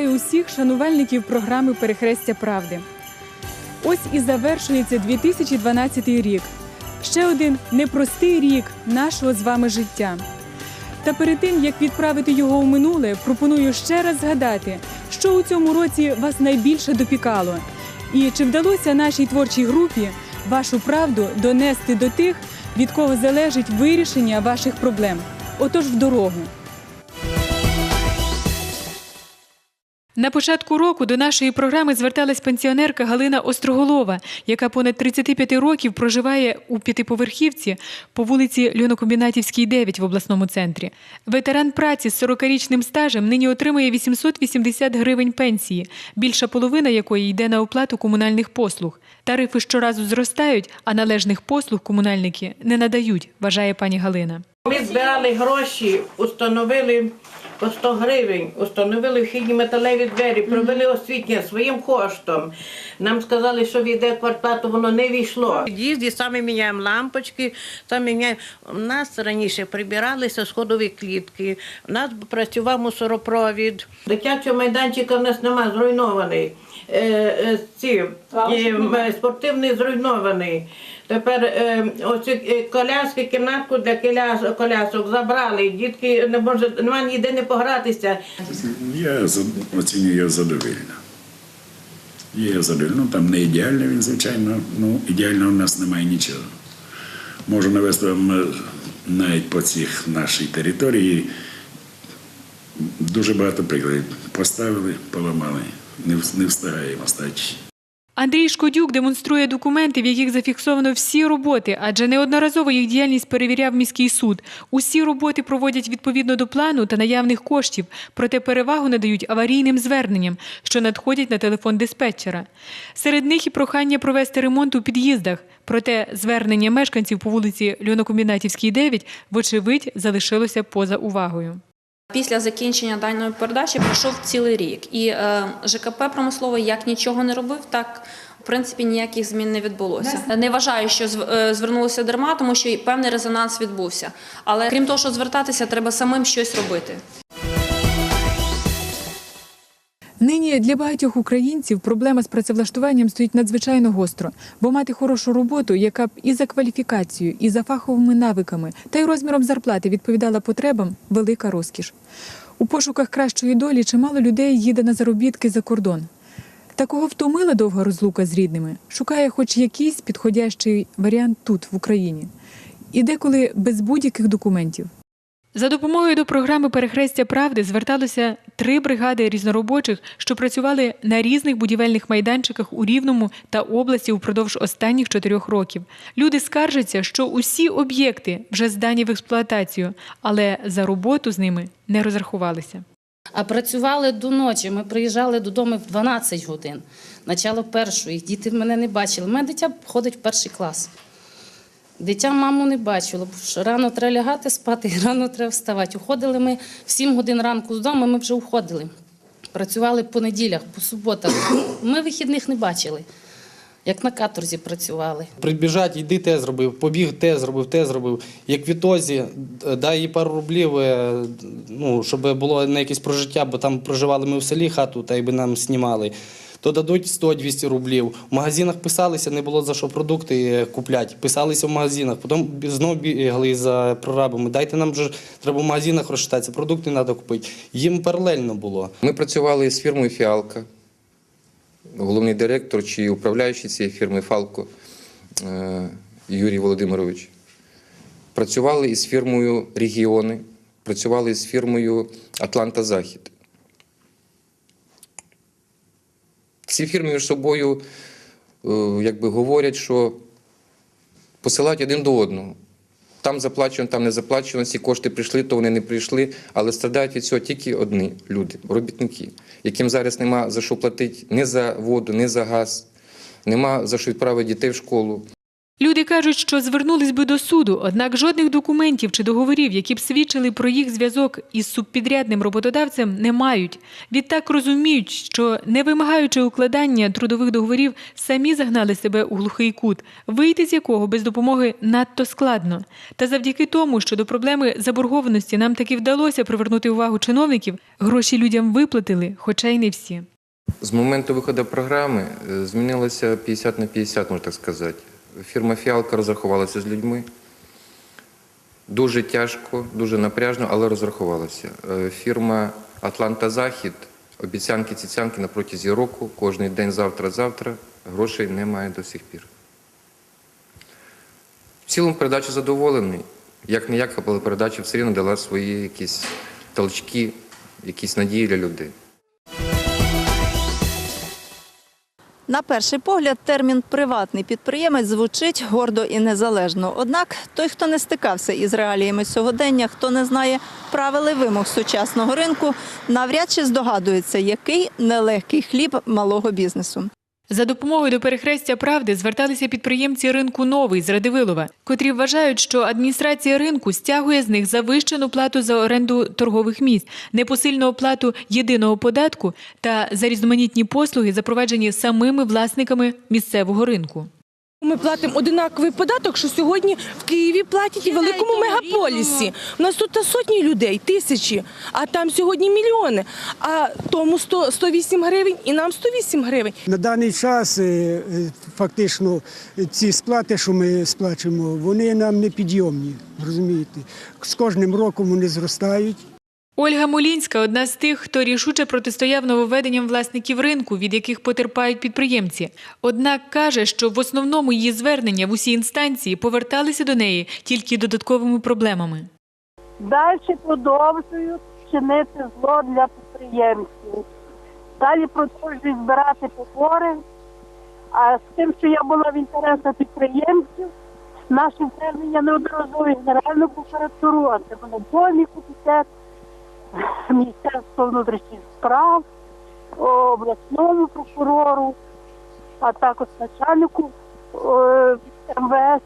вітаю усіх шанувальників програми Перехрестя правди. Ось і завершується 2012 рік. Ще один непростий рік нашого з вами життя. Та перед тим як відправити його у минуле, пропоную ще раз згадати, що у цьому році вас найбільше допікало, і чи вдалося нашій творчій групі вашу правду донести до тих, від кого залежить вирішення ваших проблем. Отож, в дорогу. На початку року до нашої програми зверталась пенсіонерка Галина Остроголова, яка понад 35 років проживає у п'ятиповерхівці по вулиці Льонокомбінатівській, 9 в обласному центрі. Ветеран праці з 40-річним стажем нині отримує 880 гривень пенсії, більша половина якої йде на оплату комунальних послуг. Тарифи щоразу зростають, а належних послуг комунальники не надають, вважає пані Галина. Ми збирали гроші, установили по 100 гривень, установили вхідні металеві двері, провели освітлення своїм коштом. Нам сказали, що війде квартплату, воно не війшло. В під'їзді самі міняємо лампочки, самі міняємо. У нас раніше прибиралися сходові клітки, у нас працював мусоропровід. Дитячого майданчика в нас нема, зруйнований. Е, е, ці, спортивний зруйнований. Тепер е, оці коляски, кімнатку для коляс- колясок забрали. Дітки не може, немає ніде не погратися. Я оцінюю задовільно. Є задовільно. Ну, там не ідеальний він, звичайно. Ну, ідеального в нас немає нічого. Можу навести вам е, навіть по цих нашій території дуже багато прикладів. Поставили, поламали. Не встигаємо стати. Андрій Шкодюк демонструє документи, в яких зафіксовано всі роботи, адже неодноразово їх діяльність перевіряв міський суд. Усі роботи проводять відповідно до плану та наявних коштів, проте перевагу надають аварійним зверненням, що надходять на телефон диспетчера. Серед них і прохання провести ремонт у під'їздах. Проте звернення мешканців по вулиці Льонокомбінатівській, 9, вочевидь, залишилося поза увагою. Після закінчення даної передачі пройшов цілий рік, і е, ЖКП промисловий як нічого не робив, так в принципі ніяких змін не відбулося. Не вважаю, що е, звернулося дарма, тому що певний резонанс відбувся. Але крім того, що звертатися, треба самим щось робити. Нині для багатьох українців проблема з працевлаштуванням стоїть надзвичайно гостро, бо мати хорошу роботу, яка б і за кваліфікацією, і за фаховими навиками, та й розміром зарплати відповідала потребам велика розкіш. У пошуках кращої долі чимало людей їде на заробітки за кордон. Такого втомила довга розлука з рідними, шукає хоч якийсь підходящий варіант тут, в Україні, і деколи без будь-яких документів. За допомогою до програми Перехрестя правди зверталося три бригади різноробочих, що працювали на різних будівельних майданчиках у Рівному та області упродовж останніх чотирьох років. Люди скаржаться, що усі об'єкти вже здані в експлуатацію, але за роботу з ними не розрахувалися. А працювали до ночі. Ми приїжджали додому в 12 годин. Начало першої. Діти мене не бачили. У мене дитя ходить в перший клас. Дитя маму не бачило, бо що рано треба лягати спати, і рано треба вставати. Уходили ми в 7 годин ранку з дому, ми вже уходили. Працювали по неділях, по суботах. Ми вихідних не бачили, як на каторзі працювали. Прибіжать, йди те зробив, побіг те зробив, те зробив. Як в ітозі, дай їй пару рублів, е, ну, щоб було на якесь прожиття, бо там проживали ми в селі хату, та й би нам знімали. То дадуть 100-200 рублів. В магазинах писалися, не було за що продукти е, купляти. Писалися в магазинах, потім знову бігали за прорабами. Дайте нам вже треба в магазинах розчитатися, продукти треба купити. Їм паралельно було. Ми працювали з фірмою Фіалка. Головний директор чи управляючий цієї фірми Фалко е, Юрій Володимирович. Працювали із фірмою Регіони, працювали з фірмою Атланта Захід. Ці фірми між собою е, якби говорять, що посилають один до одного. Там заплачено, там не заплачено, ці кошти прийшли, то вони не прийшли, але страдають від цього тільки одні люди, робітники, яким зараз нема за що платити ні за воду, ні за газ, нема за що відправити дітей в школу. Люди кажуть, що звернулись би до суду, однак жодних документів чи договорів, які б свідчили про їх зв'язок із субпідрядним роботодавцем, не мають. Відтак розуміють, що не вимагаючи укладання трудових договорів, самі загнали себе у глухий кут, вийти з якого без допомоги надто складно. Та завдяки тому, що до проблеми заборгованості нам таки вдалося привернути увагу чиновників, гроші людям виплатили, хоча й не всі. З моменту виходу програми е, змінилося 50 на 50, можна так сказати. Фірма Фіалка розрахувалася з людьми. Дуже тяжко, дуже напряжно, але розрахувалася. Е, Фірма Атланта Захід, обіцянки ціцянки на протязі року, кожен день завтра-завтра, грошей немає до сих пір. В цілому передача задоволений. Як не як, але передача все рівно дала свої якісь толчки, якісь надії для людей. На перший погляд, термін приватний підприємець звучить гордо і незалежно. Однак той, хто не стикався із реаліями сьогодення, хто не знає правил вимог сучасного ринку, навряд чи здогадується, який нелегкий хліб малого бізнесу. За допомогою до перехрестя правди зверталися підприємці ринку Новий з Радивилова, котрі вважають, що адміністрація ринку стягує з них завищену плату за оренду торгових місць, непосильну оплату єдиного податку та за різноманітні послуги, запроваджені самими власниками місцевого ринку. Ми платимо одинаковий податок, що сьогодні в Києві платять і в великому мегаполісі. У нас тут сотні людей, тисячі, а там сьогодні мільйони. А тому 100, 108 гривень і нам 108 гривень. На даний час е, е, фактично ці сплати, що ми сплачуємо, вони нам не підйомні. Розумієте, з кожним роком вони зростають. Ольга Молінська одна з тих, хто рішуче протистояв нововведенням власників ринку, від яких потерпають підприємці. Однак каже, що в основному її звернення в усі інстанції поверталися до неї тільки додатковими проблемами. Далі продовжують чинити зло для підприємців. Далі продовжують збирати побори. А з тим, що я була в інтересах підприємців, наші звернення неодноразово в Генеральну прокуратуру, антимонопольний комітет, Міністерство внутрішніх справ, обласному прокурору, а також начальнику е, МВС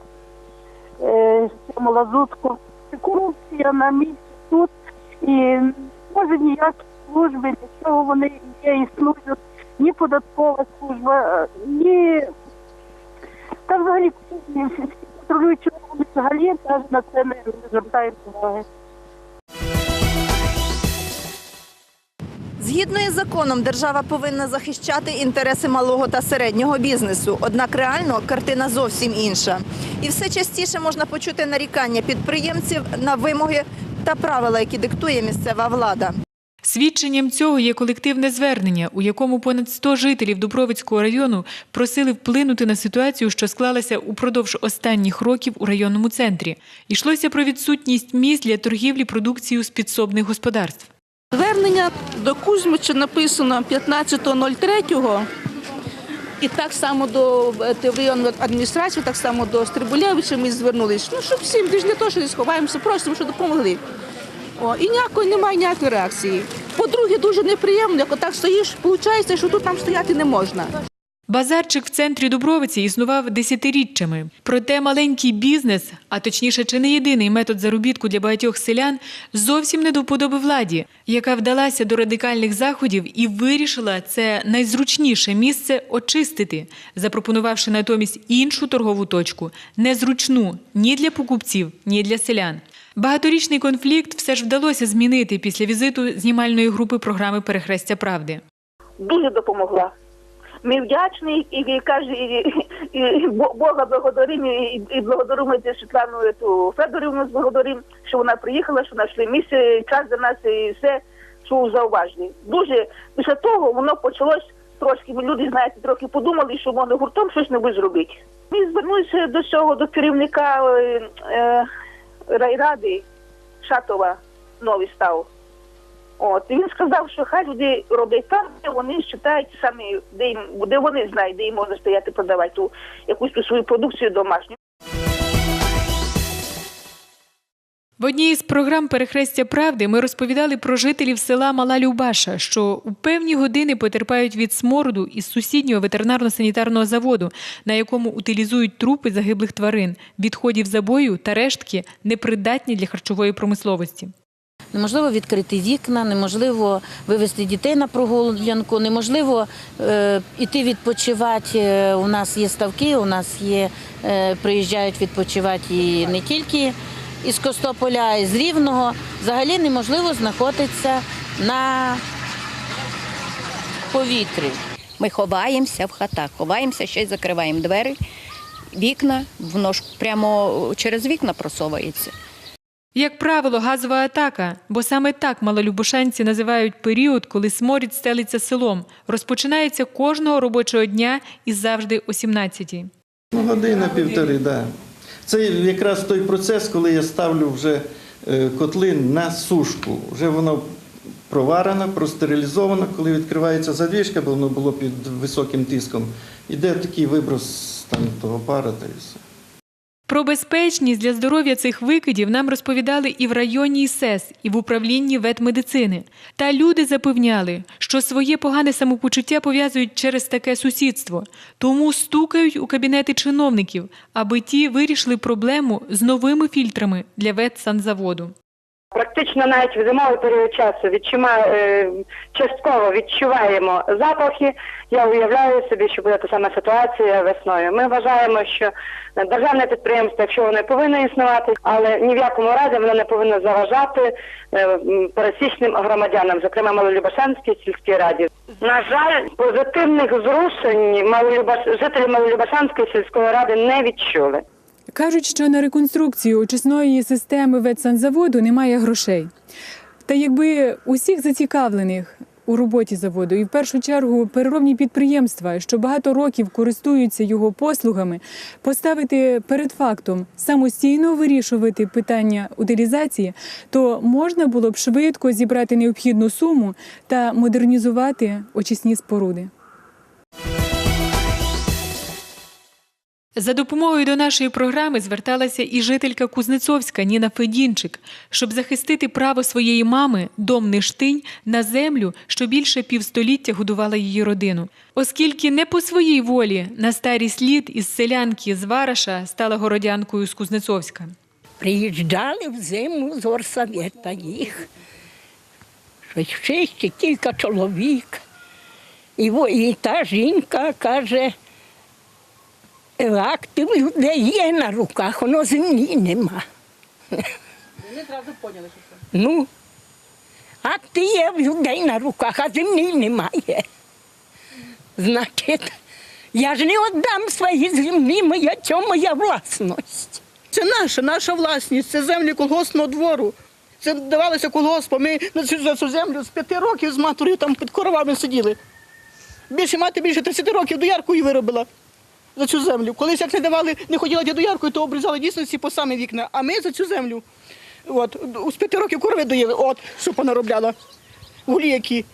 е, Лазутку. Корупція на місці тут і може ніякі служби, для чого вони є і служать, ні податкова служба, ні та взагалі всі взагалі навіть на це не звертають уваги. Згідно із законом, держава повинна захищати інтереси малого та середнього бізнесу. Однак реально картина зовсім інша. І все частіше можна почути нарікання підприємців на вимоги та правила, які диктує місцева влада. Свідченням цього є колективне звернення, у якому понад 100 жителів Дубровицького району просили вплинути на ситуацію, що склалася упродовж останніх років у районному центрі. Йшлося про відсутність місць для торгівлі продукцією з підсобних господарств. Звернення до Кузьмича написано 15.03. І так само до е, районної адміністрації, так само до Стрибулєвича ми звернулися. Ну, щоб всім ж не то, що не сховаємося, просимо, щоб допомогли. О, і ніякої немає ніякої реакції. По-друге, дуже неприємно, як отак стоїш, виходить, що тут там стояти не можна. Базарчик в центрі Дубровиці існував десятиріччями. Проте маленький бізнес, а точніше, чи не єдиний метод заробітку для багатьох селян, зовсім не до вподоби владі, яка вдалася до радикальних заходів і вирішила це найзручніше місце очистити, запропонувавши натомість іншу торгову точку, незручну ні для покупців, ні для селян. Багаторічний конфлікт все ж вдалося змінити після візиту знімальної групи програми Перехрестя правди. Дуже допомогла. Ми вдячні і, каже, і, і, і Бо- Бога благодаримо, і, і благодаримо Світлану ту Федорівну благодаримо, що вона приїхала, що знайшли місце, час для нас і все, що зауважені. Дуже після того воно почалось трошки, ми люди, знаєте, трохи подумали, що вони гуртом щось не зробити. Ми звернулися до цього, до керівника е, е, райради Шатова, новий став. От і він сказав, що хай люди роблять там, де вони вважають самі, де їм де вони знають, де їм можна стояти продавати ту якусь ту свою продукцію домашню. В одній із програм Перехрестя правди ми розповідали про жителів села Мала Любаша, що у певні години потерпають від смороду із сусіднього ветеринарно-санітарного заводу, на якому утилізують трупи загиблих тварин, відходів забою та рештки, непридатні для харчової промисловості. Неможливо відкрити вікна, неможливо вивезти дітей на прогулянку, неможливо е, іти відпочивати. Е, У нас є ставки, у нас є, е, приїжджають відпочивати і не тільки із Костополя, а й з Рівного. Взагалі неможливо знаходитися на повітрі. Ми ховаємося в хатах, ховаємося, ще й закриваємо двері, вікна, воно ж прямо через вікна просовується. Як правило, газова атака, бо саме так малолюбошанці називають період, коли сморід стелиться селом, розпочинається кожного робочого дня і завжди о 17-й. Ну, година півтори, так. Да. Це якраз той процес, коли я ставлю вже е, котлин на сушку. Вже воно проварено, простерилізовано, коли відкривається задвіжка, бо воно було під високим тиском. Іде такий виброс там, того пара та і все. Про безпечність для здоров'я цих викидів нам розповідали і в районній СЕС, і в управлінні ветмедицини. Та люди запевняли, що своє погане самопочуття пов'язують через таке сусідство, тому стукають у кабінети чиновників, аби ті вирішили проблему з новими фільтрами для ветсанзаводу. Практично навіть в зимовий період часу відчума, е, частково відчуваємо запахи. Я уявляю собі, що буде та сама ситуація весною. Ми вважаємо, що державне підприємство, якщо воно повинно існувати, але ні в якому разі воно не повинно заважати е, пересічним громадянам, зокрема Малолюбашанській сільській раді. На жаль, позитивних зрушень Малолюбаш... жителі Малолюбашанської сільської ради не відчули. Кажуть, що на реконструкцію очисної системи ветсанзаводу немає грошей. Та якби усіх зацікавлених у роботі заводу, і в першу чергу переробні підприємства, що багато років користуються його послугами, поставити перед фактом самостійно вирішувати питання утилізації, то можна було б швидко зібрати необхідну суму та модернізувати очисні споруди. За допомогою до нашої програми зверталася і жителька Кузнецовська Ніна Федінчик, щоб захистити право своєї мами, дом Ништинь, на землю, що більше півстоліття годувала її родину. Оскільки не по своїй волі на старий слід із селянки з Вараша стала городянкою з Кузнецовська. Приїжджали в зиму з орсавета їх. Щось шість, кілька чоловік. І та жінка каже, актив людей є на руках, воно землі нема. Вони одразу поняли, що це. Ну, акти є в людей на руках, а землі немає. Значить, я ж не віддам свої землі, моя це моя власність. Це наша, наша власність, це землі колгоспного двору. Це давалося колгоспу. Ми на цю, за цю землю з п'яти років з матір'ю там під коровами сиділи. Більше мати більше 30 років дояркою виробила за цю землю. Колись як не давали, не ходила дояркою, то обрізали дійсно ці по самі вікна. А ми за цю землю. От, з п'яти років корови доїли, от, що понаробляла. Гулі які.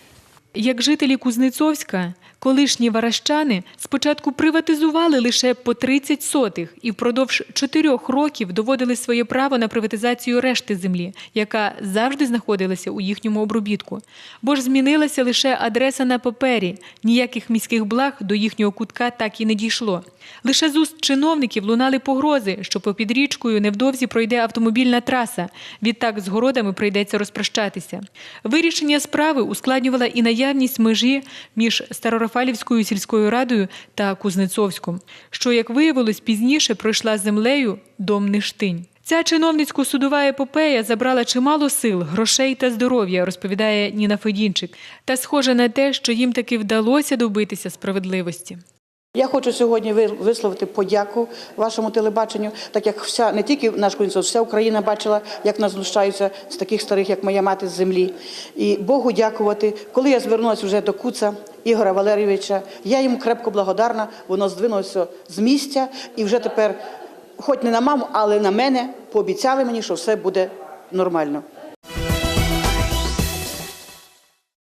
Як жителі Кузнецовська, колишні варащани спочатку приватизували лише по 30 сотих і впродовж чотирьох років доводили своє право на приватизацію решти землі, яка завжди знаходилася у їхньому обробітку. Бо ж змінилася лише адреса на папері, ніяких міських благ до їхнього кутка так і не дійшло. Лише з уст чиновників лунали погрози, що попід річкою невдовзі пройде автомобільна траса. Відтак з городами прийдеться розпрощатися. Вирішення справи ускладнювала і наявність межі між Старорафалівською сільською радою та Кузнецовськом, що, як виявилось, пізніше пройшла землею дом Ништинь. Ця чиновницько-судова епопея забрала чимало сил, грошей та здоров'я, розповідає Ніна Федінчик. Та схоже на те, що їм таки вдалося добитися справедливості. Я хочу сьогодні ви- висловити подяку вашому телебаченню, так як вся не тільки наш Кузнецов, вся Україна бачила, як нас знущаються з таких старих, як моя мати з землі. І Богу дякувати. Коли я звернулася вже до Куца Ігора Валерійовича, я йому крепко благодарна. Воно здвинулося з місця, і вже тепер, хоч не на маму, але на мене, пообіцяли мені, що все буде нормально.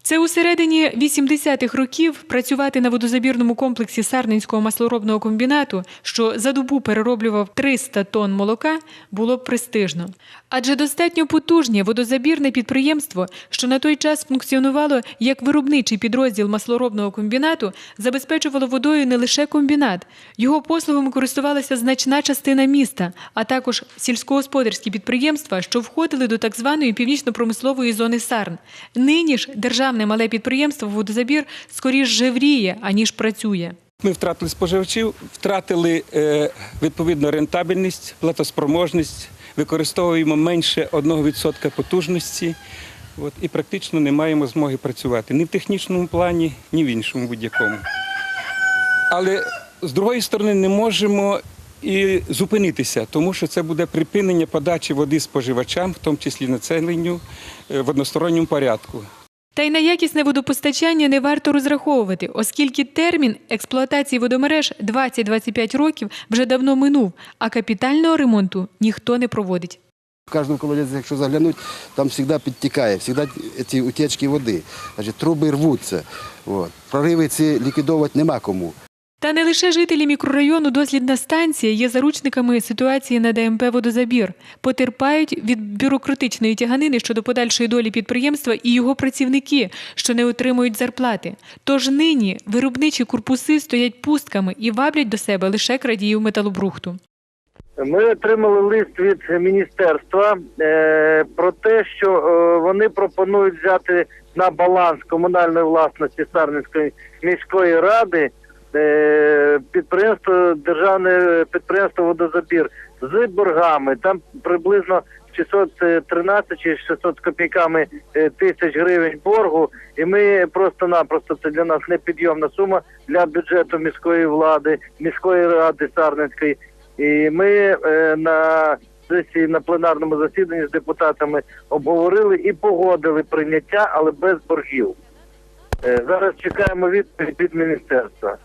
Це у середині 80-х років працювати на водозабірному комплексі Сарненського маслоробного комбінату, що за добу перероблював 300 тонн молока, було престижно. Адже достатньо потужне водозабірне підприємство, що на той час функціонувало як виробничий підрозділ маслоробного комбінату, забезпечувало водою не лише комбінат. Його послугами користувалася значна частина міста, а також сільськогосподарські підприємства, що входили до так званої північно-промислової зони Сарн. Нині ж державне мале підприємство водозабір скоріш жевріє, аніж працює. Ми втратили споживачів, втратили е, відповідно рентабельність, платоспроможність, використовуємо менше 1% потужності от, і практично не маємо змоги працювати ні в технічному плані, ні в іншому будь-якому. Але з другої сторони не можемо і зупинитися, тому що це буде припинення подачі води споживачам, в тому числі населенню, е, в односторонньому порядку. Та й на якісне водопостачання не варто розраховувати, оскільки термін експлуатації водомереж 20-25 років вже давно минув, а капітального ремонту ніхто не проводить. В кожному колодязі, якщо заглянути, там завжди підтікає, завжди ці утечки води. Труби рвуться. Прориви ці ліквідовувати нема кому. Та не лише жителі мікрорайону дослідна станція є заручниками ситуації на ДМП «Водозабір». Потерпають від бюрократичної тяганини щодо подальшої долі підприємства і його працівники, що не отримують зарплати. Тож нині виробничі корпуси стоять пустками і ваблять до себе лише крадіїв металобрухту. Ми отримали лист від міністерства е, про те, що е, вони пропонують взяти на баланс комунальної власності Сарненської міської ради підприємство державне підприємство водозабір з боргами. Там приблизно 613 чи 600 з копійками е, тисяч гривень боргу, і ми просто-напросто це для нас непідйомна сума для бюджету міської влади, міської ради Сарненської. І ми е, на сесії на пленарному засіданні з депутатами обговорили і погодили прийняття, але без боргів. Е, зараз чекаємо відповідь від міністерства.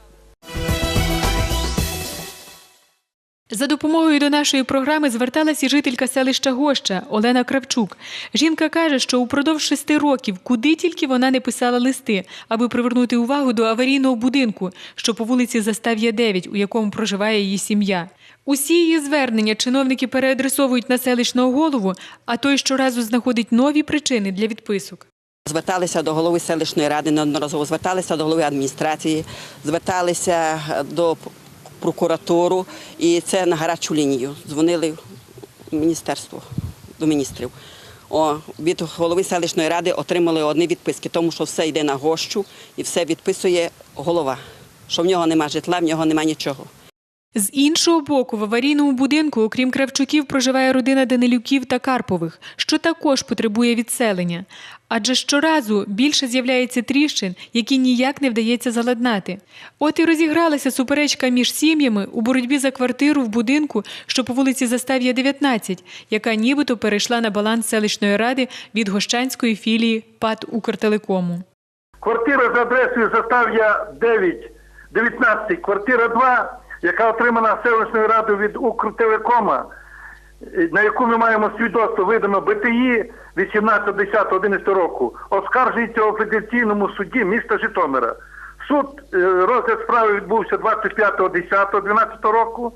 За допомогою до нашої програми зверталася жителька селища Гоща Олена Кравчук. Жінка каже, що упродовж шести років, куди тільки вона не писала листи, аби привернути увагу до аварійного будинку, що по вулиці Застав'я 9, у якому проживає її сім'я. Усі її звернення чиновники переадресовують на селищного голову, а той щоразу знаходить нові причини для відписок. Зверталися до голови селищної ради неодноразово, зверталися до голови адміністрації, зверталися до прокуратуру, і це на гарячу лінію. Дзвонили в міністерство до міністрів. О, від голови селищної ради отримали одні відписки, тому що все йде на гощу і все відписує голова. Що в нього немає житла, в нього немає нічого. З іншого боку, в аварійному будинку, окрім Кравчуків, проживає родина Данилюків та Карпових, що також потребує відселення. Адже щоразу більше з'являється тріщин, які ніяк не вдається заладнати. От і розігралася суперечка між сім'ями у боротьбі за квартиру в будинку, що по вулиці Застав'я 19, яка нібито перейшла на баланс селищної ради від Гощанської філії ПАТ Укртелекому. Квартира за адресою Застав'я 9, 19, квартира 2, яка отримана селищною радою від Укртелекома, е, на яку ми маємо свідоцтво видано БТІ 18, 10, 11 року, оскаржується в апеляційному суді міста Житомира. Суд е, розгляд справи відбувся 25.10.12 року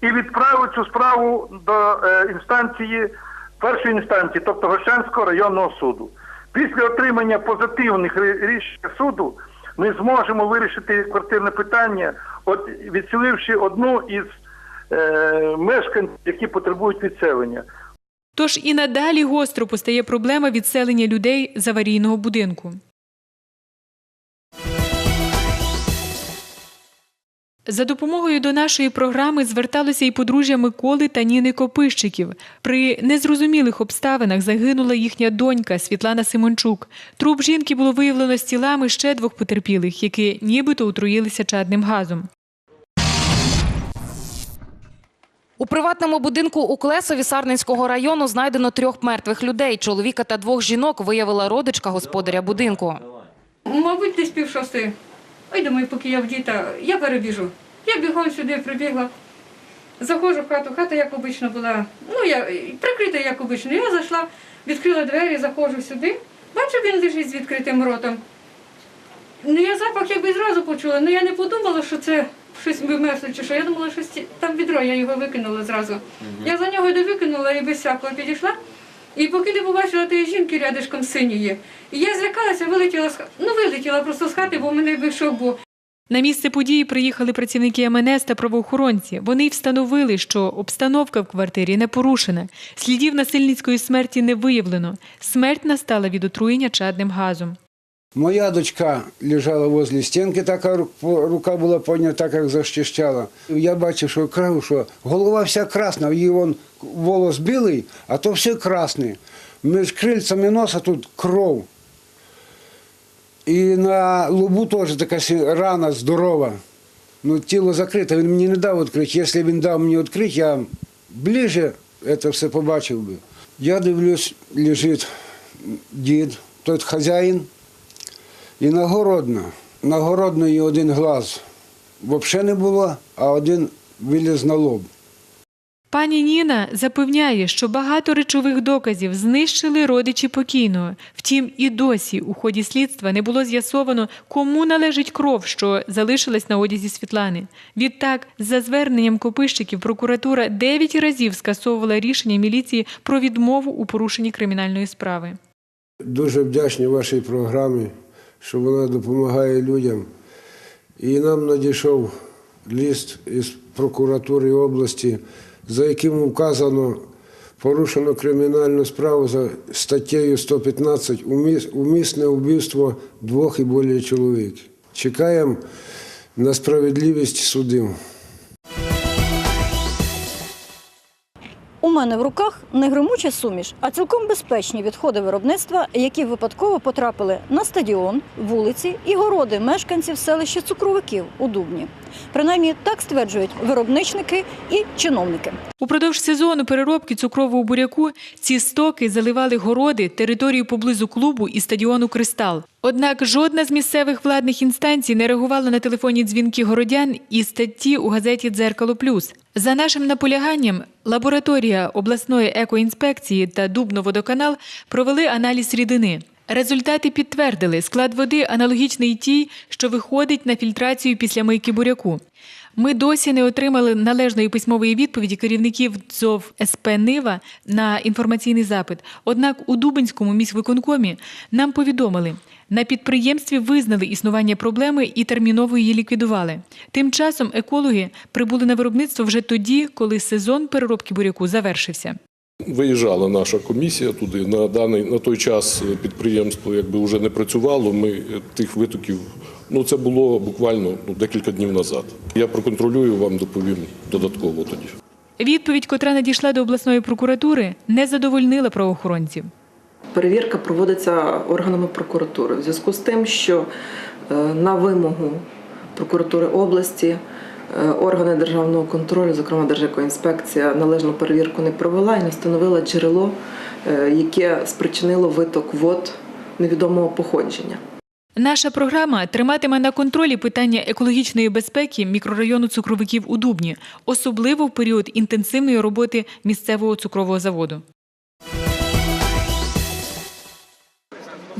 і відправив цю справу до е, інстанції першої інстанції, тобто Гощанського районного суду. Після отримання позитивних рішень суду ми зможемо вирішити квартирне питання, от відселивши одну із е, мешканців, які потребують відселення. Тож і надалі гостро постає проблема відселення людей з аварійного будинку. За допомогою до нашої програми зверталося і подружжя Миколи та Ніни Копищиків. При незрозумілих обставинах загинула їхня донька Світлана Симончук. Труп жінки було виявлено з тілами ще двох потерпілих, які нібито отруїлися чадним газом. У приватному будинку у Клесові Сарненського району знайдено трьох мертвих людей. Чоловіка та двох жінок виявила родичка господаря будинку. Мабуть, десь пів шостої. Ой, думаю, поки я в діта, я перебіжу. Я бігом сюди прибігла. Заходжу в хату, хата, як обично, була, ну, я прикрита, як обично. Я зайшла, відкрила двері, заходжу сюди. Бачу, він лежить з відкритим ротом. Ну, я запах якби зразу почула, але я не подумала, що це щось вимерзло чи що. Я думала, що там відро, я його викинула зразу. Я за нього не викинула і без всякого підійшла. І поки не побачила тієї жінки рядишком синьої. Я злякалася, вилетіла з. Ну, вилетіла просто з хати, бо мене вийшов був. На місце події приїхали працівники МНС та правоохоронці. Вони встановили, що обстановка в квартирі не порушена. Слідів насильницької смерті не виявлено. Смерть настала від отруєння чадним газом. Моя дочка лежала возле стінки, така ру- по- рука була поднята, як защищала. Я бачив, що крав, що голова вся красна, її вон волос білий, а то все красне. Між крильцями носа тут кров. І на лобу теж така сі- рана здорова. Ну, тіло закрите, він мені не дав відкрити. Якщо він дав мені відкрити, я ближче це все побачив би. Я дивлюсь, лежить дід, той хазяїн, І нагородна. Нагородної один глаз взагалі не було, а один виліз на лоб. Пані Ніна запевняє, що багато речових доказів знищили родичі покійного. Втім, і досі у ході слідства не було з'ясовано, кому належить кров, що залишилась на одязі Світлани. Відтак, за зверненням копищиків, прокуратура дев'ять разів скасовувала рішення міліції про відмову у порушенні кримінальної справи. Дуже вдячні вашій програмі, що вона допомагає людям. І нам надійшов ліст із прокуратури області, за яким вказано порушено кримінальну справу за статтею 115 «Уміс- умисне вбивство двох і більше чоловік. Чекаємо на справедливість судів. Мене в руках не гримуча суміш, а цілком безпечні відходи виробництва, які випадково потрапили на стадіон, вулиці і городи мешканців селища Цукровиків у Дубні. Принаймні так стверджують виробничники і чиновники. Упродовж сезону переробки цукрового буряку ці стоки заливали городи, територію поблизу клубу і стадіону Кристал. Однак жодна з місцевих владних інстанцій не реагувала на телефонні дзвінки городян і статті у газеті Дзеркало Плюс. За нашим наполяганням, лабораторія обласної екоінспекції та Дубноводоканал провели аналіз рідини. Результати підтвердили, склад води аналогічний тій, що виходить на фільтрацію після мийки буряку. Ми досі не отримали належної письмової відповіді керівників ДЗОВ СП Нива на інформаційний запит. Однак у Дубинському міськвиконкомі нам повідомили, на підприємстві визнали існування проблеми і терміново її ліквідували. Тим часом екологи прибули на виробництво вже тоді, коли сезон переробки буряку завершився. Виїжджала наша комісія туди. На даний на той час підприємство якби вже не працювало. Ми тих витоків. Ну це було буквально ну, декілька днів назад. Я проконтролюю вам, доповім додатково тоді. Відповідь, котра надійшла до обласної прокуратури, не задовольнила правоохоронців. Перевірка проводиться органами прокуратури в зв'язку з тим, що е, на вимогу прокуратури області е, органи державного контролю, зокрема Держекоінспекція, належну перевірку не провела і не встановила джерело, е, яке спричинило виток вод невідомого походження. Наша програма триматиме на контролі питання екологічної безпеки мікрорайону цукровиків у Дубні, особливо в період інтенсивної роботи місцевого цукрового заводу.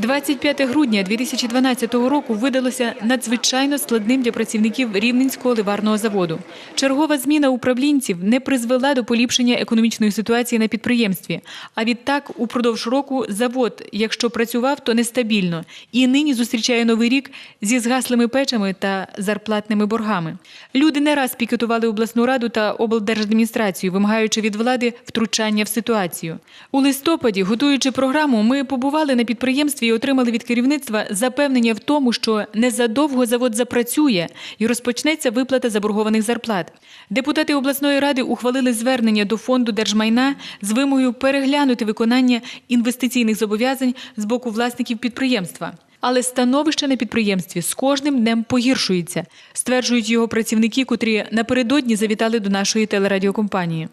25 грудня 2012 року видалося надзвичайно складним для працівників Рівненського ливарного заводу. Чергова зміна управлінців не призвела до поліпшення економічної ситуації на підприємстві. А відтак, упродовж року завод, якщо працював, то нестабільно, і нині зустрічає новий рік зі згаслими печами та зарплатними боргами. Люди не раз пікетували обласну раду та облдержадміністрацію, вимагаючи від влади втручання в ситуацію. У листопаді, готуючи програму, ми побували на підприємстві отримали від керівництва запевнення в тому, що незадовго завод запрацює і розпочнеться виплата заборгованих зарплат. Депутати обласної ради ухвалили звернення до фонду держмайна з вимогою переглянути виконання інвестиційних зобов'язань з боку власників підприємства. Але становище на підприємстві з кожним днем погіршується, стверджують його працівники, котрі напередодні завітали до нашої телерадіокомпанії.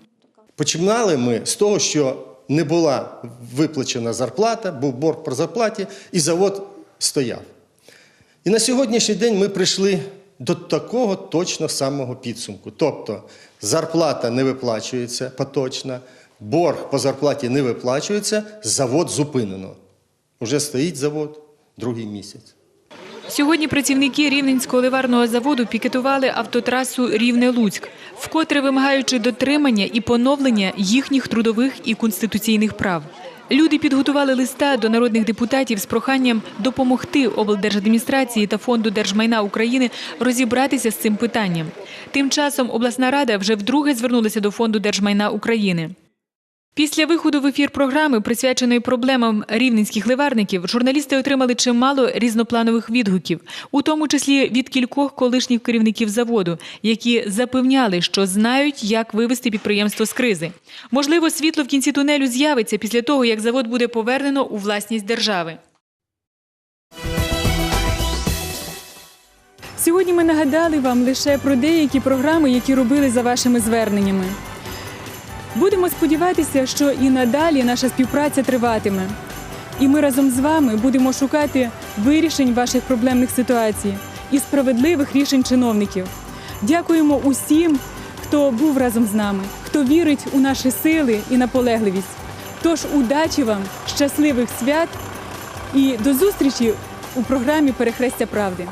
Починали ми з того, що не була виплачена зарплата, був борг по зарплаті, і завод стояв. І на сьогоднішній день ми прийшли до такого точно самого підсумку. Тобто зарплата не виплачується поточна, борг по зарплаті не виплачується, завод зупинено. вже стоїть завод другий місяць. Сьогодні працівники Рівненського ливарного заводу пікетували автотрасу Рівне-Луцьк, вкотре вимагаючи дотримання і поновлення їхніх трудових і конституційних прав. Люди підготували листа до народних депутатів з проханням допомогти облдержадміністрації та фонду держмайна України розібратися з цим питанням. Тим часом обласна рада вже вдруге звернулася до фонду держмайна України. Після виходу в ефір програми, присвяченої проблемам рівненських ливарників, журналісти отримали чимало різнопланових відгуків, у тому числі від кількох колишніх керівників заводу, які запевняли, що знають, як вивести підприємство з кризи. Можливо, світло в кінці тунелю з'явиться після того, як завод буде повернено у власність держави. Сьогодні ми нагадали вам лише про деякі програми, які робили за вашими зверненнями. Будемо сподіватися, що і надалі наша співпраця триватиме. І ми разом з вами будемо шукати вирішень ваших проблемних ситуацій і справедливих рішень чиновників. Дякуємо усім, хто був разом з нами, хто вірить у наші сили і наполегливість. Тож удачі вам, щасливих свят і до зустрічі у програмі Перехрестя правди.